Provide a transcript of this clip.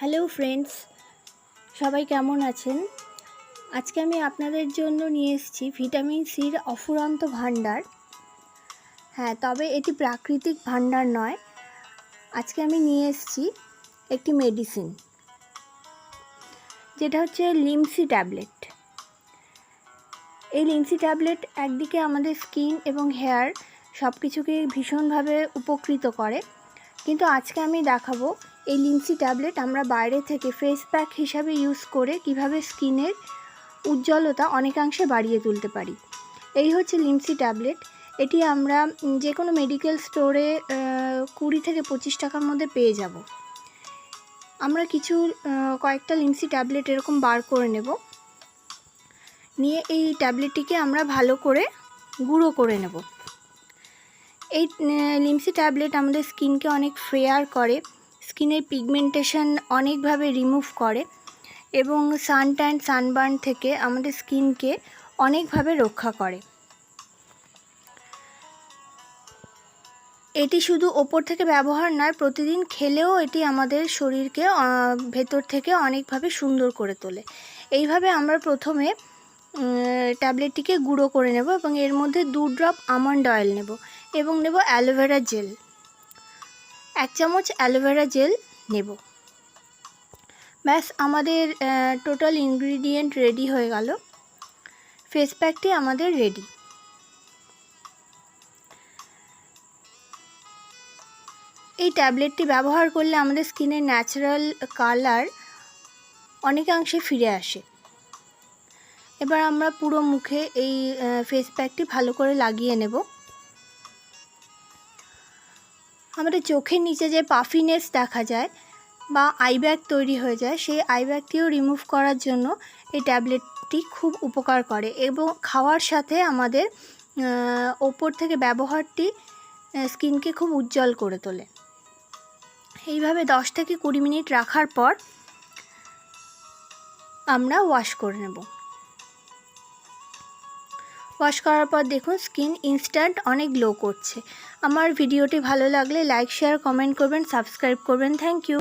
Hello friends সবাই কেমন আছেন? আজকে আমি আপনাদের জন্য নিয়ে এসেছি ভিটামিন সির অফুরন্ত ভাণ্ডার। হ্যাঁ তবে এটি প্রাকৃতিক ভাণ্ডার নয়। আজকে আমি নিয়ে এসেছি একটি মেডিসিন যেটা হচ্ছে লিমসি ট্যাবলেট এই লিমসি ট্যাবলেট একদিকে আমাদের স্কিন এবং হেয়ার সব কিছুকে ভীষণভাবে উপকৃত করে। কিন্তু আজকে আমি দেখাবো এই লিমসি ট্যাবলেট আমরা বাইরে থেকে ফেস প্যাক হিসাবে ইউজ করে কীভাবে স্কিনের উজ্জ্বলতা অনেকাংশে বাড়িয়ে তুলতে পারি। এই হচ্ছে লিমসি ট্যাবলেট। এটি আমরা যে কোনো মেডিকেল স্টোরে কুড়ি থেকে পঁচিশ টাকার মধ্যে পেয়ে যাব। আমরা কিছু কয়েকটা লিমসি ট্যাবলেট এরকম বার করে নেব। নিয়ে এই ট্যাবলেটটিকে আমরা ভালো করে গুঁড়ো করে নেব। এই লিমসি ট্যাবলেট আমাদের স্কিনকে অনেক ফ্রেয়ার করে, স্কিনের পিগমেন্টেশন অনেকভাবে রিমুভ করে এবং সানট্যান সানবার্ন থেকে আমাদের স্কিনকে অনেকভাবে রক্ষা করে। এটি শুধু ওপর থেকে ব্যবহার নয়, প্রতিদিন খেলেও এটি আমাদের শরীরকে ভেতর থেকে অনেকভাবে সুন্দর করে তোলে। এইভাবে আমরা প্রথমে ট্যাবলেটটিকে গুঁড়ো করে নেব এবং এর মধ্যে দু ড্রপ আমন্ড অয়েল নেব এবং নেব অ্যালোভেরা জেল। এক চামচ অ্যালোভেরা জেল নেব। ব্যাস, আমাদের টোটাল ইনগ্রিডিয়েন্ট রেডি হয়ে গেল। ফেস প্যাকটি আমাদের রেডি। এই ট্যাবলেটটি ব্যবহার করলে আমাদের স্কিনের ন্যাচারাল কালার অনেকাংশে ফিরে আসে। এবার আমরা পুরো মুখে এই ফেস প্যাকটি ভালো করে লাগিয়ে নেব। আমাদের চোখের নিচে যে পাফিনেস দেখা যায় বা আই ব্যাগ তৈরি হয়ে যায়, সেই আই ব্যাগটিও রিমুভ করার জন্য এই ট্যাবলেটটি খুব উপকার করে এবং খাওয়ার সাথে আমাদের ওপর থেকে ব্যবহারটি স্কিনকে খুব উজ্জ্বল করে তোলে। এইভাবে দশ থেকে কুড়ি মিনিট রাখার পর আমরা ওয়াশ করে নেব। ওয়াশ করার পর দেখুন স্কিন ইনস্ট্যান্ট অনেক গ্লো করছে। আমার ভিডিওটি ভালো লাগলে লাইক শেয়ার কমেন্ট করবেন সাবস্ক্রাইব করবেন। Thank you